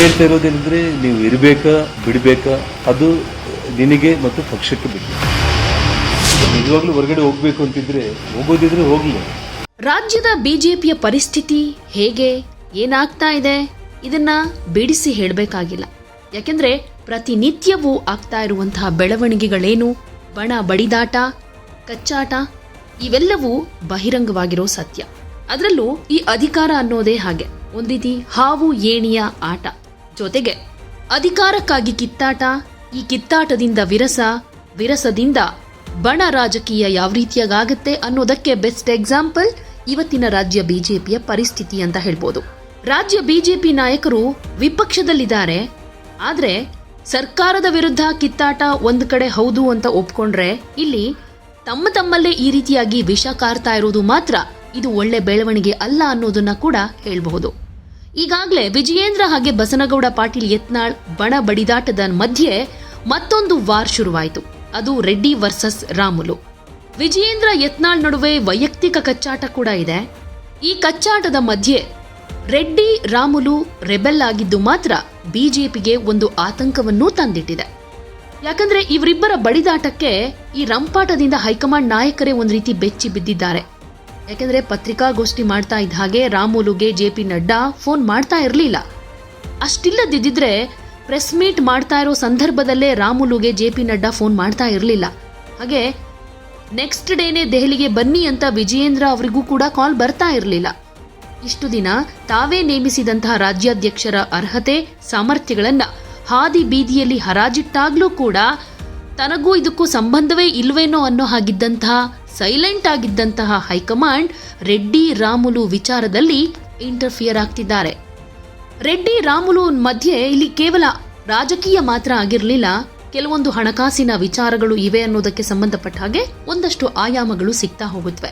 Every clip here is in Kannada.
ಹೇಳ್ತಾ ಇರೋದೇನಂದ್ರೆ ನೀವು ಇರಬೇಕಾ, ಬಿಡಬೇಕಾ, ಅದು ನಿನಗೆ ಮತ್ತು ಪಕ್ಷಕ್ಕೆ ಬಿಟ್ಟು ನಿಜವಾಗ್ಲೂ ಹೊರಗಡೆ ಹೋಗ್ಬೇಕು ಅಂತಿದ್ರೆ ಹೋಗೋದಿದ್ರೆ ಹೋಗ್ಲಿ. ರಾಜ್ಯದ ಬಿಜೆಪಿಯ ಪರಿಸ್ಥಿತಿ ಹೇಗೆ, ಏನಾಗ್ತಾ ಇದೆ, ಇದನ್ನ ಬಿಡಿಸಿ ಹೇಳಬೇಕಾಗಿಲ್ಲ. ಯಾಕೆಂದ್ರೆ ಪ್ರತಿನಿತ್ಯವೂ ಆಗ್ತಾ ಇರುವಂತಹ ಬೆಳವಣಿಗೆಗಳೇನು, ಬಣ ಬಡಿದಾಟ, ಕಚ್ಚಾಟ, ಇವೆಲ್ಲವೂ ಬಹಿರಂಗವಾಗಿರೋ ಸತ್ಯ. ಅದರಲ್ಲೂ ಈ ಅಧಿಕಾರ ಅನ್ನೋದೇ ಹಾಗೆ. ಒಂದಿದಿ ಹಾವು ಏಣಿಯ ಆಟ. ಜೊತೆಗೆ ಅಧಿಕಾರಕ್ಕಾಗಿ ಕಿತ್ತಾಟ, ಈ ಕಿತ್ತಾಟದಿಂದ ವಿರಸ, ವಿರಸದಿಂದ ಬಣ ರಾಜಕೀಯ ಯಾವ ರೀತಿಯಾಗುತ್ತೆ ಅನ್ನೋದಕ್ಕೆ ಬೆಸ್ಟ್ ಎಕ್ಸಾಂಪಲ್ ಇವತ್ತಿನ ರಾಜ್ಯ ಬಿಜೆಪಿಯ ಪರಿಸ್ಥಿತಿ ಅಂತ ಹೇಳ್ಬೋದು. ರಾಜ್ಯ ಬಿಜೆಪಿ ನಾಯಕರು ವಿಪಕ್ಷದಲ್ಲಿದ್ದಾರೆ. ಆದರೆ ಸರ್ಕಾರದ ವಿರುದ್ಧ ಕಿತ್ತಾಟ ಒಂದು ಕಡೆ ಹೌದು ಅಂತ ಒಪ್ಕೊಂಡ್ರೆ ಇಲ್ಲಿ ತಮ್ಮ ತಮ್ಮಲ್ಲೇ ಈ ರೀತಿಯಾಗಿ ವಿಷ ಕಾರ್ತಾ ಇರೋದು ಮಾತ್ರ ಇದು ಒಳ್ಳೆ ಬೆಳವಣಿಗೆ ಅಲ್ಲ ಅನ್ನೋದನ್ನ ಕೂಡ ಹೇಳಬಹುದು. ಈಗಾಗಲೇ ವಿಜಯೇಂದ್ರ ಹಾಗೆ ಬಸನಗೌಡ ಪಾಟೀಲ್ ಯತ್ನಾಳ್ ಬಣ ಬಡಿದಾಟದ ಮಧ್ಯೆ ಮತ್ತೊಂದು ವಾರ್ ಶುರುವಾಯಿತು. ಅದು ರೆಡ್ಡಿ ವರ್ಸಸ್ ರಾಮುಲು. ವಿಜಯೇಂದ್ರ ಯತ್ನಾಳ್ ನಡುವೆ ವೈಯಕ್ತಿಕ ಕಚ್ಚಾಟ ಕೂಡ ಇದೆ. ಈ ಕಚ್ಚಾಟದ ಮಧ್ಯೆ ರೆಡ್ಡಿ ರಾಮುಲು ರೆಬೆಲ್ ಆಗಿದ್ದು ಮಾತ್ರ ಬಿಜೆಪಿಗೆ ಒಂದು ಆತಂಕವನ್ನೂ ತಂದಿಟ್ಟಿದೆ. ಯಾಕಂದ್ರೆ ಇವರಿಬ್ಬರ ಬಡಿದಾಟಕ್ಕೆ ಈ ರಂಪಾಟದಿಂದ ಹೈಕಮಾಂಡ್ ನಾಯಕರೇ ಒಂದು ರೀತಿ ಬೆಚ್ಚಿ ಬಿದ್ದಿದ್ದಾರೆ. ಯಾಕಂದ್ರೆ ಪತ್ರಿಕಾಗೋಷ್ಠಿ ಮಾಡ್ತಾ ಇದ್ದ ಹಾಗೆ ರಾಮುಲುಗೆ ಜೆ ಪಿ ನಡ್ಡಾ ಫೋನ್ ಮಾಡ್ತಾ ಇರಲಿಲ್ಲ. ಅಷ್ಟಿಲ್ಲದಿದ್ದರೆ ಪ್ರೆಸ್ ಮೀಟ್ ಮಾಡ್ತಾ ಇರೋ ಸಂದರ್ಭದಲ್ಲೇ ರಾಮುಲುಗೆ ಜೆ ಪಿ ನಡ್ಡಾ ಫೋನ್ ಮಾಡ್ತಾ ಇರಲಿಲ್ಲ. ಹಾಗೆ ನೆಕ್ಸ್ಟ್ ಡೇನೇ ದೆಹಲಿಗೆ ಬನ್ನಿ ಅಂತ ವಿಜಯೇಂದ್ರ ಅವರಿಗೂ ಕೂಡ ಕಾಲ್ ಬರ್ತಾ ಇರಲಿಲ್ಲ. ಇಷ್ಟು ದಿನ ತಾವೇ ನೇಮಿಸಿದಂತಹ ರಾಜ್ಯಾಧ್ಯಕ್ಷರ ಅರ್ಹತೆ, ಸಾಮರ್ಥ್ಯಗಳನ್ನು ಹಾದಿ ಬೀದಿಯಲ್ಲಿ ಹರಾಜಿಟ್ಟಾಗಲೂ ಕೂಡ ತನಗೂ ಇದಕ್ಕೂ ಸಂಬಂಧವೇ ಇಲ್ವೇನೋ ಅನ್ನೋ ಹಾಗಿದ್ದಂತಹ ಸೈಲೆಂಟ್ ಆಗಿದ್ದಂತಹ ಹೈಕಮಾಂಡ್ ರೆಡ್ಡಿ ರಾಮುಲು ವಿಚಾರದಲ್ಲಿ ಇಂಟರ್ಫಿಯರ್ ಆಗ್ತಿದ್ದಾರೆ. ರೆಡ್ಡಿ ರಾಮುಲು ಮಧ್ಯೆ ಇಲ್ಲಿ ಕೇವಲ ರಾಜಕೀಯ ಮಾತ್ರ ಆಗಿರಲಿಲ್ಲ. ಕೆಲವೊಂದು ಹಣಕಾಸಿನ ವಿಚಾರಗಳು ಇವೆ ಅನ್ನೋದಕ್ಕೆ ಸಂಬಂಧಪಟ್ಟ ಹಾಗೆ ಒಂದಷ್ಟು ಆಯಾಮಗಳು ಸಿಗ್ತಾ ಹೋಗುತ್ತವೆ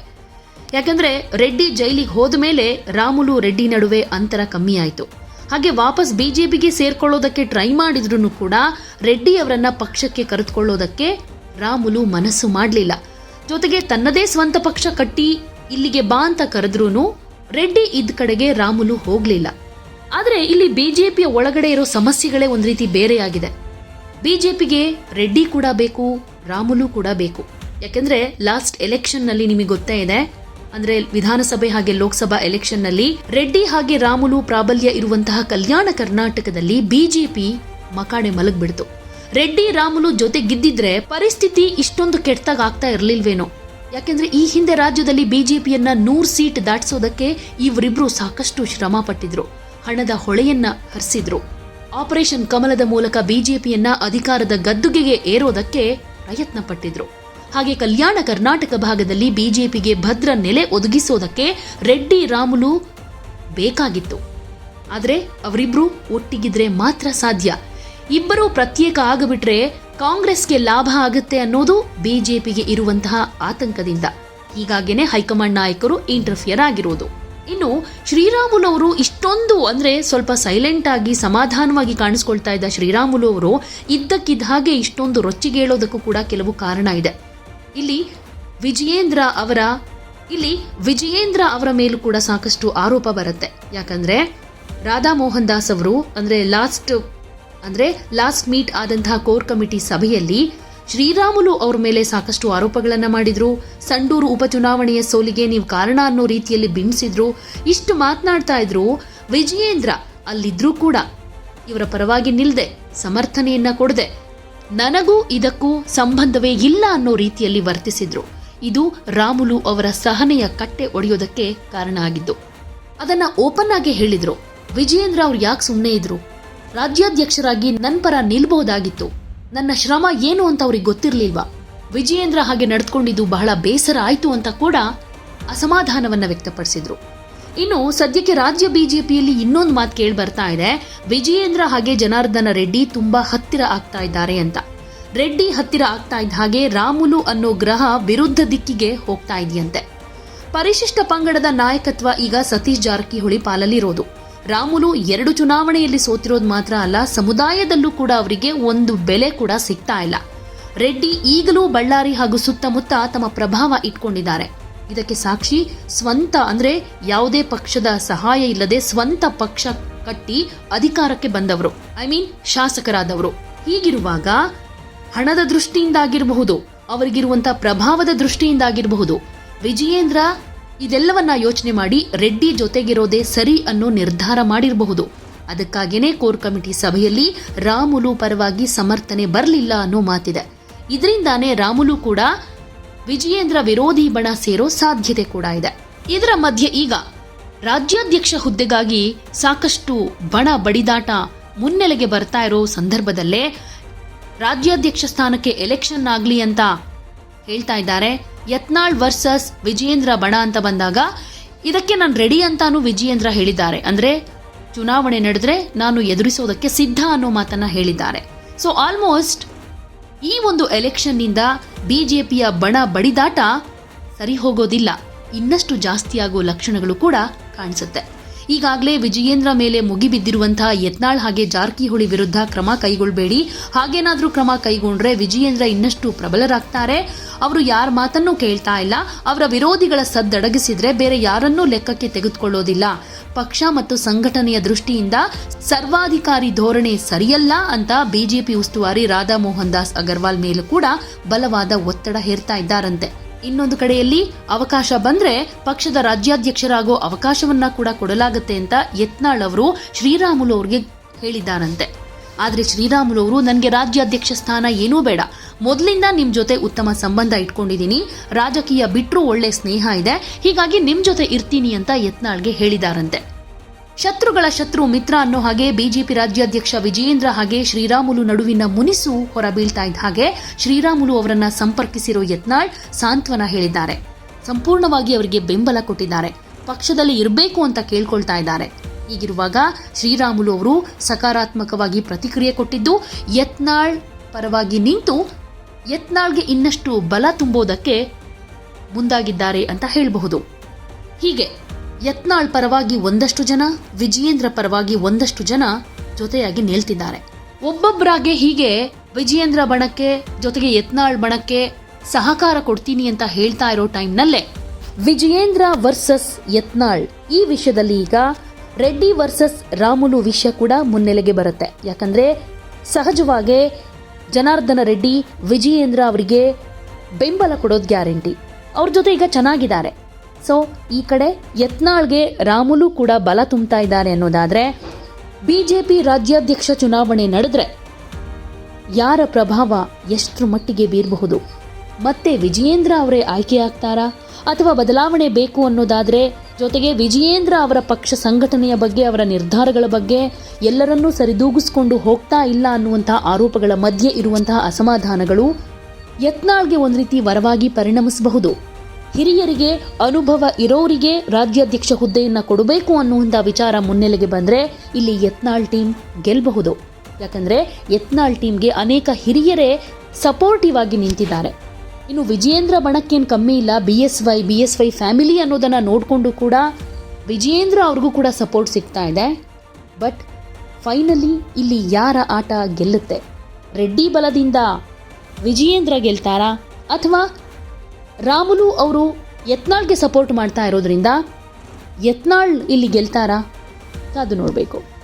ಯಾಕಂದ್ರೆ ರೆಡ್ಡಿ ಜೈಲಿಗೆ ಹೋದ ಮೇಲೆ ರಾಮುಲು ರೆಡ್ಡಿ ನಡುವೆ ಅಂತರ ಕಮ್ಮಿ ಆಯಿತು. ಹಾಗೆ ವಾಪಸ್ ಬಿಜೆಪಿಗೆ ಸೇರ್ಕೊಳ್ಳೋದಕ್ಕೆ ಟ್ರೈ ಮಾಡಿದ್ರು ಕೂಡ ರೆಡ್ಡಿ ಅವರನ್ನ ಪಕ್ಷಕ್ಕೆ ಕರೆದುಕೊಳ್ಳೋದಕ್ಕೆ ರಾಮುಲು ಮನಸ್ಸು ಮಾಡಲಿಲ್ಲ. ಜೊತೆಗೆ ತನ್ನದೇ ಸ್ವಂತ ಪಕ್ಷ ಕಟ್ಟಿ ಇಲ್ಲಿಗೆ ಬಾ ಅಂತ ಕರೆದ್ರೂ ರೆಡ್ಡಿ ಇದ್ದ ಕಡೆಗೆ ರಾಮುಲು ಹೋಗ್ಲಿಲ್ಲ. ಆದ್ರೆ ಇಲ್ಲಿ ಬಿಜೆಪಿಯ ಒಳಗಡೆ ಇರೋ ಸಮಸ್ಯೆಗಳೇ ಒಂದ್ ರೀತಿ ಬೇರೆಯಾಗಿದೆ. ಬಿಜೆಪಿಗೆ ರೆಡ್ಡಿ ಕೂಡ ಬೇಕು, ರಾಮುಲು ಕೂಡ ಬೇಕು. ಯಾಕೆಂದ್ರೆ ಲಾಸ್ಟ್ ಎಲೆಕ್ಷನ್ನಲ್ಲಿ ನಿಮಗೆ ಗೊತ್ತೇ ಇದೆ, ಅಂದ್ರೆ ವಿಧಾನಸಭೆ ಹಾಗೆ ಲೋಕಸಭಾ ಎಲೆಕ್ಷನ್ನಲ್ಲಿ ರೆಡ್ಡಿ ಹಾಗೆ ರಾಮುಲು ಪ್ರಾಬಲ್ಯ ಇರುವಂತಹ ಕಲ್ಯಾಣ ಕರ್ನಾಟಕದಲ್ಲಿ ಬಿಜೆಪಿ ಮಕಾಡೆ ಮಲಗ್ಬಿಡ್ತು. ರೆಡ್ಡಿ ರಾಮುಲು ಜೊತೆ ಗಿದ್ದಿದ್ರೆ ಪರಿಸ್ಥಿತಿ ಇಷ್ಟೊಂದು ಕೆಟ್ಟದಾಗ ಆಗ್ತಾ ಇರಲಿಲ್ವೇನೋ? ಯಾಕೆಂದ್ರೆ ಈ ಹಿಂದೆ ರಾಜ್ಯದಲ್ಲಿ ಬಿಜೆಪಿಯನ್ನ ನೂರ್ ಸೀಟ್ ದಾಟಿಸೋದಕ್ಕೆ ಇವರಿಬ್ರು ಸಾಕಷ್ಟು ಶ್ರಮ ಪಟ್ಟಿದ್ರು ಹಣದ ಹೊಳೆಯನ್ನ ಹರಿಸಿದ್ರು. ಆಪರೇಷನ್ ಕಮಲದ ಮೂಲಕ ಬಿಜೆಪಿಯನ್ನ ಅಧಿಕಾರದ ಗದ್ದುಗೆಗೆ ಏರೋದಕ್ಕೆ ಪ್ರಯತ್ನ ಪಟ್ಟಿದ್ರು ಹಾಗೆ ಕಲ್ಯಾಣ ಕರ್ನಾಟಕ ಭಾಗದಲ್ಲಿ ಬಿಜೆಪಿಗೆ ಭದ್ರ ನೆಲೆ ಒದಗಿಸೋದಕ್ಕೆ ರೆಡ್ಡಿ ರಾಮುಲು ಬೇಕಾಗಿತ್ತು. ಆದರೆ ಅವರಿಬ್ರು ಒಟ್ಟಿಗಿದ್ರೆ ಮಾತ್ರ ಸಾಧ್ಯ. ಇಬ್ಬರು ಪ್ರತ್ಯೇಕ ಆಗಬಿಟ್ರೆ ಕಾಂಗ್ರೆಸ್ಗೆ ಲಾಭ ಆಗುತ್ತೆ ಅನ್ನೋದು ಬಿಜೆಪಿಗೆ ಇರುವಂತಹ ಆತಂಕದಿಂದ. ಹೀಗಾಗೇನೆ ಹೈಕಮಾಂಡ್ ನಾಯಕರು ಇಂಟರ್ಫಿಯರ್ ಆಗಿರೋದು. ಇನ್ನು ಶ್ರೀರಾಮುಲು ಅವರು ಇಷ್ಟೊಂದು ಅಂದ್ರೆ ಸ್ವಲ್ಪ ಸೈಲೆಂಟ್ ಆಗಿ ಸಮಾಧಾನವಾಗಿ ಕಾಣಿಸ್ಕೊಳ್ತಾ ಇದ್ದ ಶ್ರೀರಾಮುಲು ಅವರು ಇದ್ದಕ್ಕಿದ್ದ ಹಾಗೆ ಇಷ್ಟೊಂದು ರೊಚ್ಚಿಗೇಳೋದಕ್ಕೂ ಕೂಡ ಕೆಲವು ಕಾರಣ ಇದೆ. ಇಲ್ಲಿ ವಿಜಯೇಂದ್ರ ಅವರ, ಇಲ್ಲಿ ವಿಜಯೇಂದ್ರ ಅವರ ಮೇಲೂ ಕೂಡ ಸಾಕಷ್ಟು ಆರೋಪ ಬರುತ್ತೆ. ಯಾಕಂದ್ರೆ ರಾಧಾ ಮೋಹನ್ ದಾಸ್ ಅವರು ಅಂದ್ರೆ ಲಾಸ್ಟ್ ಅಂದ್ರೆ ಲಾಸ್ಟ್ ಮೀಟ್ ಆದಂತಹ ಕೋರ್ ಕಮಿಟಿ ಸಭೆಯಲ್ಲಿ ಶ್ರೀರಾಮುಲು ಅವ್ರ ಮೇಲೆ ಸಾಕಷ್ಟು ಆರೋಪಗಳನ್ನು ಮಾಡಿದ್ರು. ಸಂಡೂರು ಉಪಚುನಾವಣೆಯ ಸೋಲಿಗೆ ನೀವು ಕಾರಣ ಅನ್ನೋ ರೀತಿಯಲ್ಲಿ ಬಿಂಬಿಸಿದ್ರು. ಇಷ್ಟು ಮಾತನಾಡ್ತಾ ಇದ್ರು. ವಿಜಯೇಂದ್ರ ಅಲ್ಲಿದ್ರೂ ಕೂಡ ಇವರ ಪರವಾಗಿ ನಿಲ್ದೆ, ಸಮರ್ಥನೆಯನ್ನ ಕೊಡದೆ. ನನಗೂ ಇದಕ್ಕೂ ಸಂಬಂಧವೇ ಇಲ್ಲ ಅನ್ನೋ ರೀತಿಯಲ್ಲಿ ವರ್ತಿಸಿದ್ರು. ಇದು ರಾಮುಲು ಅವರ ಸಹನೆಯ ಕಟ್ಟೆ ಒಡೆಯೋದಕ್ಕೆ ಕಾರಣ ಆಗಿದ್ದು. ಅದನ್ನ ಓಪನ್ ಆಗಿ ಹೇಳಿದ್ರು. ವಿಜಯೇಂದ್ರ ಅವ್ರು ಯಾಕೆ ಸುಮ್ಮನೆ ಇದ್ರು? ರಾಜ್ಯಾಧ್ಯಕ್ಷರಾಗಿ ನನ್ನ ಪರ ನಿಲ್ಬಹುದಾಗಿತ್ತು. ನನ್ನ ಶ್ರಮ ಏನು ಅಂತ ಅವ್ರಿಗೆ ಗೊತ್ತಿರಲಿಲ್ವಾ? ವಿಜಯೇಂದ್ರ ಹಾಗೆ ನಡೆದುಕೊಂಡಿದ್ದು ಬಹಳ ಬೇಸರ ಆಯಿತು ಅಂತ ಕೂಡ ಅಸಮಾಧಾನವನ್ನ ವ್ಯಕ್ತಪಡಿಸಿದ್ರು. ಇನ್ನು ಸದ್ಯಕ್ಕೆ ರಾಜ್ಯ ಬಿಜೆಪಿಯಲ್ಲಿ ಇನ್ನೊಂದು ಮಾತು ಕೇಳಿ ಬರ್ತಾ ಇದೆ. ವಿಜಯೇಂದ್ರ ಹಾಗೆ ಜನಾರ್ದನ ರೆಡ್ಡಿ ತುಂಬಾ ಹತ್ತಿರ ಆಗ್ತಾ ಇದ್ದಾರೆ ಅಂತ. ರೆಡ್ಡಿ ಹತ್ತಿರ ಆಗ್ತಾ ಇದ್ದ ಹಾಗೆ ರಾಮುಲು ಅನ್ನೋ ಗ್ರಹ ವಿರುದ್ಧ ದಿಕ್ಕಿಗೆ ಹೋಗ್ತಾ ಇದೆಯಂತೆ. ಪರಿಶಿಷ್ಟ ಪಂಗಡದ ನಾಯಕತ್ವ ಈಗ ಸತೀಶ್ ಜಾರಕಿಹೊಳಿ ಪಾಲಲ್ಲಿರೋದು. ರಾಮುಲು ಎರಡು ಚುನಾವಣೆಯಲ್ಲಿ ಸೋತಿರೋದು ಮಾತ್ರ ಅಲ್ಲ, ಸಮುದಾಯದಲ್ಲೂ ಕೂಡ ಅವರಿಗೆ ಒಂದು ಬೆಲೆ ಕೂಡ ಸಿಗ್ತಾ ಇಲ್ಲ. ರೆಡ್ಡಿ ಈಗಲೂ ಬಳ್ಳಾರಿ ಹಾಗೂ ಸುತ್ತಮುತ್ತ ತಮ್ಮ ಪ್ರಭಾವ ಇಟ್ಕೊಂಡಿದ್ದಾರೆ. ಇದಕ್ಕೆ ಸಾಕ್ಷಿ ಸ್ವಂತ ಅಂದ್ರೆ ಯಾವುದೇ ಪಕ್ಷದ ಸಹಾಯ ಇಲ್ಲದೆ ಸ್ವಂತ ಪಕ್ಷ ಕಟ್ಟಿ ಅಧಿಕಾರಕ್ಕೆ ಬಂದವರು. ಐ ಮೀನ್ ಶಾಸಕರಾದವರು. ಹೀಗಿರುವಾಗ ಹಣದ ದೃಷ್ಟಿಯಿಂದಾಗಿರಬಹುದು ಅವರಿಗಿರುವಂತಹ ಪ್ರಭಾವದ ದೃಷ್ಟಿಯಿಂದಾಗಿರಬಹುದು. ವಿಜಯೇಂದ್ರ ಇದೆಲ್ಲವನ್ನ ಯೋಚನೆ ಮಾಡಿ ರೆಡ್ಡಿ ಜೊತೆಗಿರೋದೇ ಸರಿ ಅನ್ನೋ ನಿರ್ಧಾರ ಮಾಡಿರಬಹುದು. ಅದಕ್ಕಾಗಿಯೇ ಕೋರ್ ಕಮಿಟಿ ಸಭೆಯಲ್ಲಿ ರಾಮುಲು ಪರವಾಗಿ ಸಮರ್ಥನೆ ಬರಲಿಲ್ಲ ಅನ್ನೋ ಮಾತಿದೆ. ಇದರಿಂದಾನೇ ರಾಮುಲು ಕೂಡ ವಿಜಯೇಂದ್ರ ವಿರೋಧಿ ಬಣ ಸೇರೋ ಸಾಧ್ಯತೆ ಕೂಡ ಇದೆ. ಇದರ ಮಧ್ಯೆ ಈಗ ರಾಜ್ಯಾಧ್ಯಕ್ಷ ಹುದ್ದೆಗಾಗಿ ಸಾಕಷ್ಟು ಬಣ ಬಡಿದಾಟ ಮುನ್ನೆಲೆಗೆ ಬರ್ತಾ ಇರೋ ಸಂದರ್ಭದಲ್ಲೇ ರಾಜ್ಯಾಧ್ಯಕ್ಷ ಸ್ಥಾನಕ್ಕೆ ಎಲೆಕ್ಷನ್ ಆಗಲಿ ಅಂತ ಹೇಳ್ತಾ ಇದ್ದಾರೆ. ಯತ್ನಾಳ್ ವರ್ಸಸ್ ವಿಜಯೇಂದ್ರ ಬಣ ಅಂತ ಬಂದಾಗ ಇದಕ್ಕೆ ನಾನು ರೆಡಿ ಅಂತಾನು ವಿಜಯೇಂದ್ರ ಹೇಳಿದ್ದಾರೆ. ಅಂದ್ರೆ ಚುನಾವಣೆ ನಡೆದ್ರೆ ನಾನು ಎದುರಿಸೋದಕ್ಕೆ ಸಿದ್ಧ ಅನ್ನೋ ಮಾತನ್ನ ಹೇಳಿದ್ದಾರೆ. ಸೊ ಆಲ್ಮೋಸ್ಟ್ ಈ ಒಂದು ಎಲೆಕ್ಷನ್ನಿಂದ ಬಿಜೆಪಿಯ ಬಣ ಬಡಿದಾಟ ಸರಿ ಹೋಗೋದಿಲ್ಲ. ಇನ್ನಷ್ಟು ಜಾಸ್ತಿಯಾಗುವ ಲಕ್ಷಣಗಳು ಕೂಡ ಕಾಣಿಸುತ್ತೆ. ಈಗಾಗಲೇ ವಿಜಯೇಂದ್ರ ಮೇಲೆ ಮುಗಿಬಿದ್ದಿರುವಂತಹ ಯತ್ನಾಳ್ ಹಾಗೆ ಜಾರಕಿಹೊಳಿ ವಿರುದ್ಧ ಕ್ರಮ ಕೈಗೊಳ್ಳಬೇಡಿ ಹಾಗೇನಾದರೂ ಕ್ರಮ ಕೈಗೊಂಡ್ರೆ ವಿಜಯೇಂದ್ರ ಇನ್ನಷ್ಟು ಪ್ರಬಲರಾಗ್ತಾರೆ. ಅವರು ಯಾರ ಮಾತನ್ನು ಕೇಳ್ತಾ ಇಲ್ಲ. ಅವರ ವಿರೋಧಿಗಳ ಸದ್ದಡಗಿಸಿದ್ರೆ ಬೇರೆ ಯಾರನ್ನೂ ಲೆಕ್ಕಕ್ಕೆ ತೆಗೆದುಕೊಳ್ಳೋದಿಲ್ಲ. ಪಕ್ಷ ಮತ್ತು ಸಂಘಟನೆಯ ದೃಷ್ಟಿಯಿಂದ ಸರ್ವಾಧಿಕಾರಿ ಧೋರಣೆ ಸರಿಯಲ್ಲ ಅಂತ ಬಿಜೆಪಿ ಉಸ್ತುವಾರಿ ರಾಧಾ ಮೋಹನ್ ದಾಸ್ ಅಗರ್ವಾಲ್ ಮೇಲೂ ಕೂಡ ಬಲವಾದ ಒತ್ತಡ ಹೇರ್ತಾ ಇದ್ದಾರಂತೆ. ಇನ್ನೊಂದು ಕಡೆಯಲ್ಲಿ ಅವಕಾಶ ಬಂದ್ರೆ ಪಕ್ಷದ ರಾಜ್ಯಾಧ್ಯಕ್ಷರಾಗೋ ಅವಕಾಶವನ್ನ ಕೂಡ ಕೊಡಲಾಗುತ್ತೆ ಅಂತ ಯತ್ನಾಳ್ ಅವರು ಶ್ರೀರಾಮುಲು ಅವ್ರಿಗೆ ಹೇಳಿದ್ದಾರಂತೆ. ಆದ್ರೆ ಶ್ರೀರಾಮುಲು ಅವರು, ನನಗೆ ರಾಜ್ಯಾಧ್ಯಕ್ಷ ಸ್ಥಾನ ಏನೂ ಬೇಡ. ಮೊದಲಿಂದ ನಿಮ್ ಜೊತೆ ಉತ್ತಮ ಸಂಬಂಧ ಇಟ್ಕೊಂಡಿದ್ದೀನಿ ರಾಜಕೀಯ ಬಿಟ್ಟರೂ ಒಳ್ಳೆ ಸ್ನೇಹ ಇದೆ. ಹೀಗಾಗಿ ನಿಮ್ ಜೊತೆ ಇರ್ತೀನಿ ಅಂತ ಯತ್ನಾಳ್ಗೆ ಹೇಳಿದಾರಂತೆ ಶತ್ರುಗಳ ಶತ್ರು ಮಿತ್ರ ಅನ್ನೋ ಹಾಗೆ ಬಿಜೆಪಿ ರಾಜ್ಯಾಧ್ಯಕ್ಷ ವಿಜಯೇಂದ್ರ ಹಾಗೆ ಶ್ರೀರಾಮುಲು ನಡುವಿನ ಮುನಿಸು ಹೊರಬೀಳ್ತಾ ಇದ್ದ ಹಾಗೆ ಶ್ರೀರಾಮುಲು ಅವರನ್ನ ಸಂಪರ್ಕಿಸಿರೋ ಯತ್ನಾಳ್ ಸಾಂತ್ವನ ಹೇಳಿದ್ದಾರೆ. ಸಂಪೂರ್ಣವಾಗಿ ಅವರಿಗೆ ಬೆಂಬಲ ಕೊಟ್ಟಿದ್ದಾರೆ. ಪಕ್ಷದಲ್ಲಿ ಇರಬೇಕು ಅಂತ ಕೇಳ್ಕೊಳ್ತಾ ಇದ್ದಾರೆ. ಹೀಗಿರುವಾಗ ಶ್ರೀರಾಮುಲು ಅವರು ಸಕಾರಾತ್ಮಕವಾಗಿ ಪ್ರತಿಕ್ರಿಯೆ ಕೊಟ್ಟಿದ್ದು, ಯತ್ನಾಳ್ ಪರವಾಗಿ ನಿಂತು ಯತ್ನಾಳ್ಗೆ ಇನ್ನಷ್ಟು ಬಲ ತುಂಬೋದಕ್ಕೆ ಮುಂದಾಗಿದ್ದಾರೆ ಅಂತ ಹೇಳಬಹುದು. ಹೀಗೆ ಯತ್ನಾಳ್ ಪರವಾಗಿ ಒಂದಷ್ಟು ಜನ, ವಿಜಯೇಂದ್ರ ಪರವಾಗಿ ಒಂದಷ್ಟು ಜನ ಜೊತೆಯಾಗಿ ನಿಲ್ತಿದ್ದಾರೆ. ಒಬ್ಬೊಬ್ಬರಾಗೆ ಹೀಗೆ ವಿಜಯೇಂದ್ರ ಬಣಕ್ಕೆ, ಜೊತೆಗೆ ಯತ್ನಾಳ್ ಬಣಕ್ಕೆ ಸಹಕಾರ ಕೊಡ್ತೀನಿ ಅಂತ ಹೇಳ್ತಾ ಇರೋ ಟೈಮ್ನಲ್ಲೇ ವಿಜಯೇಂದ್ರ ವರ್ಸಸ್ ಯತ್ನಾಳ್. ಈ ವಿಷಯದಲ್ಲಿ ಈಗ ರೆಡ್ಡಿ ವರ್ಸಸ್ ರಾಮುಲು ವಿಷಯ ಕೂಡ ಮುನ್ನೆಲೆಗೆ ಬರುತ್ತೆ. ಯಾಕಂದ್ರೆ ಸಹಜವಾಗೇ ಜನಾರ್ದನ ರೆಡ್ಡಿ ವಿಜಯೇಂದ್ರ ಅವರಿಗೆ ಬೆಂಬಲ ಕೊಡೋದು ಗ್ಯಾರಂಟಿ. ಅವ್ರ ಜೊತೆ ಈಗ ಚೆನ್ನಾಗಿದ್ದಾರೆ. ಸೊ ಈ ಕಡೆ ಯತ್ನಾಳ್ಗೆ ರಾಮುಲು ಕೂಡ ಬಲ ತುಂಬ್ತಾ ಇದ್ದಾರೆ ಅನ್ನೋದಾದ್ರೆ, ಬಿಜೆಪಿ ರಾಜ್ಯಾಧ್ಯಕ್ಷ ಚುನಾವಣೆ ನಡೆದ್ರೆ ಯಾರ ಪ್ರಭಾವ ಎಷ್ಟರ ಮಟ್ಟಿಗೆ ಬೀರಬಹುದು? ಮತ್ತೆ ವಿಜಯೇಂದ್ರ ಅವರೇ ಆಯ್ಕೆಯಾಗ್ತಾರಾ ಅಥವಾ ಬದಲಾವಣೆ ಬೇಕು ಅನ್ನೋದಾದ್ರೆ, ಜೊತೆಗೆ ವಿಜಯೇಂದ್ರ ಅವರ ಪಕ್ಷ ಸಂಘಟನೆಯ ಬಗ್ಗೆ, ಅವರ ನಿರ್ಧಾರಗಳ ಬಗ್ಗೆ ಎಲ್ಲರನ್ನೂ ಸರಿದೂಗಿಸ್ಕೊಂಡು ಹೋಗ್ತಾ ಇಲ್ಲ ಅನ್ನುವಂತಹ ಆರೋಪಗಳ ಮಧ್ಯೆ ಇರುವಂತಹ ಅಸಮಾಧಾನಗಳು ಯತ್ನಾಳ್ಗೆ ಒಂದು ರೀತಿ ವರವಾಗಿ ಪರಿಣಮಿಸಬಹುದು. ಹಿರಿಯರಿಗೆ ಅನುಭವ ಇರೋರಿಗೆ ರಾಜ್ಯಾಧ್ಯಕ್ಷ ಹುದ್ದೆಯನ್ನು ಕೊಡಬೇಕು ಅನ್ನುವಂಥ ವಿಚಾರ ಮುನ್ನೆಲೆಗೆ ಬಂದರೆ ಇಲ್ಲಿ ಯತ್ನಾಳ್ ಟೀಮ್ ಗೆಲ್ಲಬಹುದು ಯಾಕಂದರೆ ಯತ್ನಾಳ್ ಟೀಮ್ಗೆ ಅನೇಕ ಹಿರಿಯರೇ ಸಪೋರ್ಟಿವ್ ಆಗಿ ನಿಂತಿದ್ದಾರೆ. ಇನ್ನು ವಿಜಯೇಂದ್ರ ಬಣಕ್ಕೇನು ಕಮ್ಮಿ ಇಲ್ಲ B S Y B S Y family ಅನ್ನೋದನ್ನು ನೋಡಿಕೊಂಡು ಕೂಡ ವಿಜಯೇಂದ್ರ ಅವ್ರಿಗೂ ಕೂಡ ಸಪೋರ್ಟ್ ಸಿಗ್ತಾ ಇದೆ. ಬಟ್ ಫೈನಲಿ ಇಲ್ಲಿ ಯಾರ ಆಟ ಗೆಲ್ಲುತ್ತೆ? ರೆಡ್ಡಿ ಬಲದಿಂದ ವಿಜಯೇಂದ್ರ ಗೆಲ್ತಾರಾ ಅಥವಾ ರಾಮುಲು ಅವರು ಯತ್ನಾಳ್ಗೆ ಸಪೋರ್ಟ್ ಮಾಡ್ತಾ ಇರೋದ್ರಿಂದ ಯತ್ನಾಳ್ ಇಲ್ಲಿ ಗೆಲ್ತಾರಾ? ಅದು ನೋಡಬೇಕು.